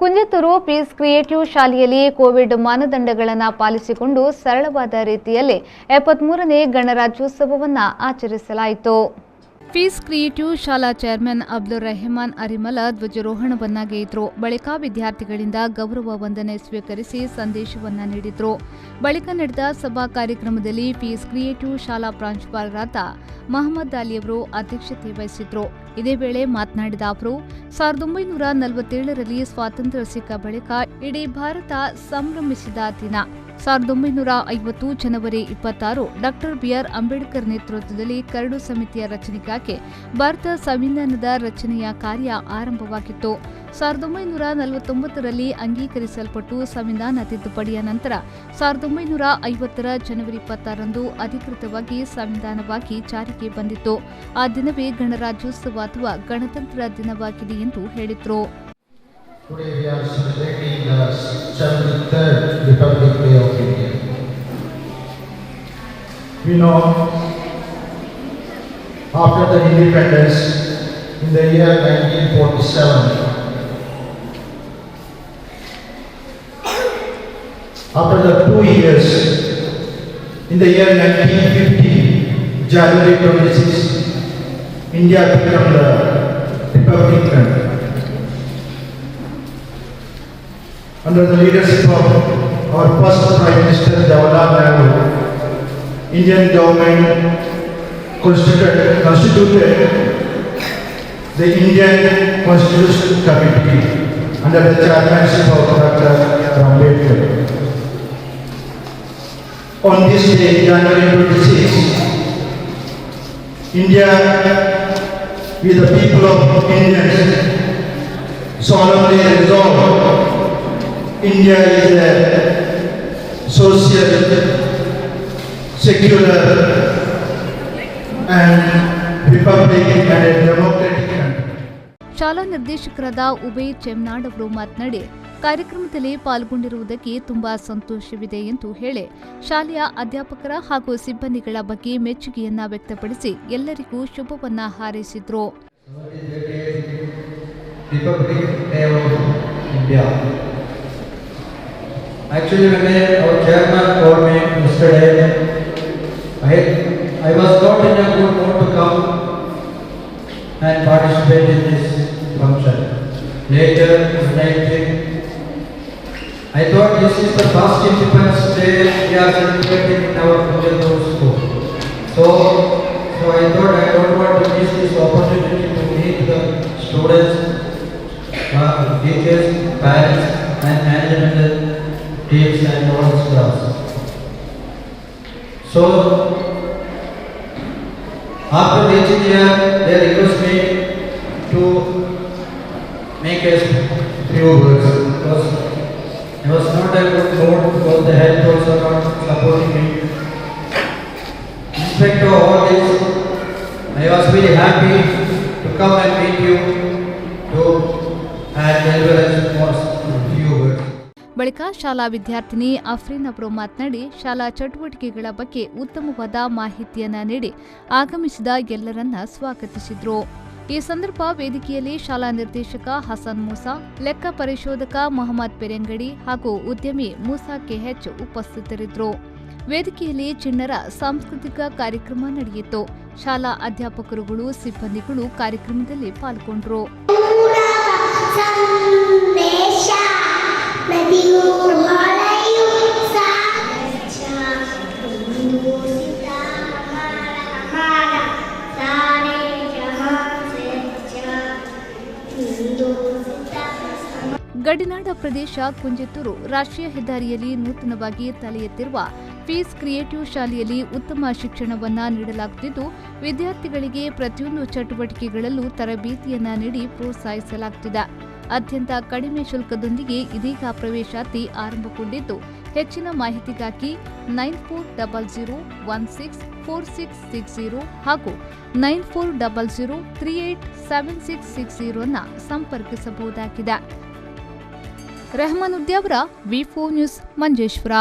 Kunjathur peace creative ಶಾಲೆಯಲ್ಲಿ Covid ಮಾನದಂಡಗಳನ್ನು ಪಾಲಿಸಿಕೊಂಡು ಸರಳವಾದ ರೀತಿಯಲ್ಲಿ ಎಪ್ಪತ್ಮೂರನೇ ಗಣರಾಜ್ಯೋತ್ಸವವನ್ನು ಆಚರಿಸಲಾಯಿತು. ಪೀಸ್ ಕ್ರಿಯೇಟಿವ್ ಶಾಲಾ ಚೇರ್ಮನ್ ಅಬ್ದುಲ್ ರೆಹಮಾನ್ ಅರಿಮಲ ಧ್ವಜಾರೋಹಣವನ್ನ ಗೈದ್ರು ಬಳಿಕ ವಿದ್ಯಾರ್ಥಿಗಳಿಂದ ಗೌರವ ವಂದನೆ ಸ್ವೀಕರಿಸಿ ಸಂದೇಶವನ್ನ ನೀಡಿದ್ರು. ಬಳಿಕ ನಡೆದ ಸಭಾ ಕಾರ್ಯಕ್ರಮದಲ್ಲಿ ಪೀಸ್ ಕ್ರಿಯೇಟಿವ್ ಶಾಲಾ ಪ್ರಾಂಶುಪಾಲರಾದ ಮಹಮ್ಮದ್ ಅಲಿಯವರು ಅಧ್ಯಕ್ಷತೆ ವಹಿಸಿದ್ರು. ಇದೇ ವೇಳೆ ಮಾತನಾಡಿದ ಅವರು, ಸಾವಿರದ ಒಂಬೈನೂರ ನಲವತ್ತೇಳರಲ್ಲಿ ಸ್ವಾತಂತ್ರ್ಯ ಸಿಕ್ಕ ಬಳಿಕ ಇಡೀ ಭಾರತ ಸಂಭ್ರಮಿಸಿದ ದಿನ. ಸಾವಿರದ ಒಂಬೈನೂರ ಐವತ್ತು ಜನವರಿ ಇಪ್ಪತ್ತಾರು, ಡಾಕ್ಟರ್ ಬಿಆರ್ ಅಂಬೇಡ್ಕರ್ ನೇತೃತ್ವದಲ್ಲಿ ಕರಡು ಸಮಿತಿಯ ರಚನೆಗಾಗಿ ಭಾರತ ಸಂವಿಧಾನದ ರಚನೆಯ ಕಾರ್ಯ ಆರಂಭವಾಗಿತ್ತು. ಸಾವಿರದ ಒಂಬೈನೂರ ನಲವತ್ತೊಂಬತ್ತರಲ್ಲಿ ಅಂಗೀಕರಿಸಲ್ಪಟ್ಟು ಸಂವಿಧಾನ ತಿದ್ದುಪಡಿಯ ನಂತರ ಸಾವಿರದ ಒಂಬೈನೂರ ಐವತ್ತರ ಜನವರಿ ಇಪ್ಪತ್ತಾರಂದು ಅಧಿಕೃತವಾಗಿ ಸಂವಿಧಾನವಾಗಿ ಜಾರಿಗೆ ಬಂದಿತ್ತು. ಆ ದಿನವೇ ಗಣರಾಜ್ಯೋತ್ಸವ ಅಥವಾ ಗಣತಂತ್ರ ದಿನವಾಗಿದೆ ಎಂದು ಹೇಳಿದರು. Today we are celebrating the 73rd Republic Day of India. We know after the independence in the year 1947, after the two years, in the year 1950, January 26, India became the Republic country. Under the leadership of our first Prime Minister Jawaharlal Nehru, Indian government constituted, constituted the Indian Constitution Committee under the chairmanship of Dr. Ambedkar. On this day, January 26, India, we the people of Indians solemnly resolve India is a social, secular, and republic and a democratic country. ಶಾಲಾ ನಿರ್ದೇಶಕರಾದ ಉಬೈ ಚೆಮ್ನಾಡ್ ಅವರು ಮಾತನಾಡಿ ಕಾರ್ಯಕ್ರಮದಲ್ಲಿ ಪಾಲ್ಗೊಂಡಿರುವುದಕ್ಕೆ ತುಂಬಾ ಸಂತೋಷವಿದೆ ಎಂದು ಹೇಳಿ ಶಾಲೆಯ ಅಧ್ಯಾಪಕರ ಹಾಗೂ ಸಿಬ್ಬಂದಿಗಳ ಬಗ್ಗೆ ಮೆಚ್ಚುಗೆಯನ್ನ ವ್ಯಕ್ತಪಡಿಸಿ ಎಲ್ಲರಿಗೂ ಶುಭವನ್ನ ಹಾರೈಸಿದ್ರು Actually, when I- our chairman called me yesterday, I, I was not in a good mood to come and participate in this function. Later, night, I thought this is the first Independence Day we are celebrating in our Punjabi school. So, so I thought I don't want to miss this opportunity to meet the students, uh, teachers, parents, and management teams and all. So, after reaching here, they request me to make a few words because I was not a good mood because the health also not supporting me. All this, I was very happy to come and meet you ಬಳಿಕ ಶಾಲಾ ವಿದ್ಯಾರ್ಥಿನಿ ಅಫ್ರೀನ್ ಅವರು ಮಾತನಾಡಿ, ಶಾಲಾ ಚಟುವಟಿಕೆಗಳ ಬಗ್ಗೆ ಉತ್ತಮವಾದ ಮಾಹಿತಿಯನ್ನು ನೀಡಿ ಆಗಮಿಸಿದ ಎಲ್ಲರನ್ನ ಸ್ವಾಗತಿಸಿದ್ರು. ಈ ಸಂದರ್ಭ ವೇದಿಕೆಯಲ್ಲಿ ಶಾಲಾ ನಿರ್ದೇಶಕ ಹಸನ್ ಮೂಸಾ, ಲೆಕ್ಕ ಪರಿಶೋಧಕ ಮೊಹಮ್ಮದ್ ಪೆರೆಂಗಡಿ ಹಾಗೂ ಉದ್ಯಮಿ ಮೂಸಾ ಕೆಎಚ್ ಉಪಸ್ಥಿತರಿದ್ದರು ವೇದಿಕೆಯಲ್ಲಿ ಚಿಣ್ಣರ ಸಾಂಸ್ಕೃತಿಕ ಕಾರ್ಯಕ್ರಮ ನಡೆಯಿತು. ಶಾಲಾ ಅಧ್ಯಾಪಕರುಗಳು, ಸಿಬ್ಬಂದಿಗಳು ಕಾರ್ಯಕ್ರಮದಲ್ಲಿ ಪಾಲ್ಗೊಂಡ್ರು. ಗಡಿನಾಡ ಪ್ರದೇಶ ಕುಂಜಿತ್ತೂರು ರಾಷ್ಟ್ರೀಯ ಹೆದ್ದಾರಿಯಲ್ಲಿ ನೂತನವಾಗಿ ತಲೆ ಎತ್ತಿರುವ ಫೀಸ್ ಕ್ರಿಯೇಟಿವ್ ಶಾಲೆಯಲ್ಲಿ ಉತ್ತಮ ಶಿಕ್ಷಣವನ್ನು ನೀಡಲಾಗುತ್ತಿದ್ದು, ವಿದ್ಯಾರ್ಥಿಗಳಿಗೆ ಪ್ರತಿಯೊಂದು ಚಟುವಟಿಕೆಗಳಲ್ಲೂ ತರಬೇತಿಯನ್ನ ನೀಡಿ ಪ್ರೋತ್ಸಾಹಿಸಲಾಗುತ್ತಿದೆ. ಅತ್ಯಂತ ಕಡಿಮೆ ಶುಲ್ಕದೊಂದಿಗೆ ಇದೀಗ ಪ್ರವೇಶಾತಿ ಆರಂಭಗೊಂಡಿದ್ದು, ಹೆಚ್ಚಿನ ಮಾಹಿತಿಗಾಗಿ nine four double zero one six four six six zero ಹಾಗೂ nine four double zero three eight seven six six ಜೀರೋನ ಸಂಪರ್ಕಿಸಬಹುದಾಗಿದೆ. Rehman Udyavara V news Manjeshwar.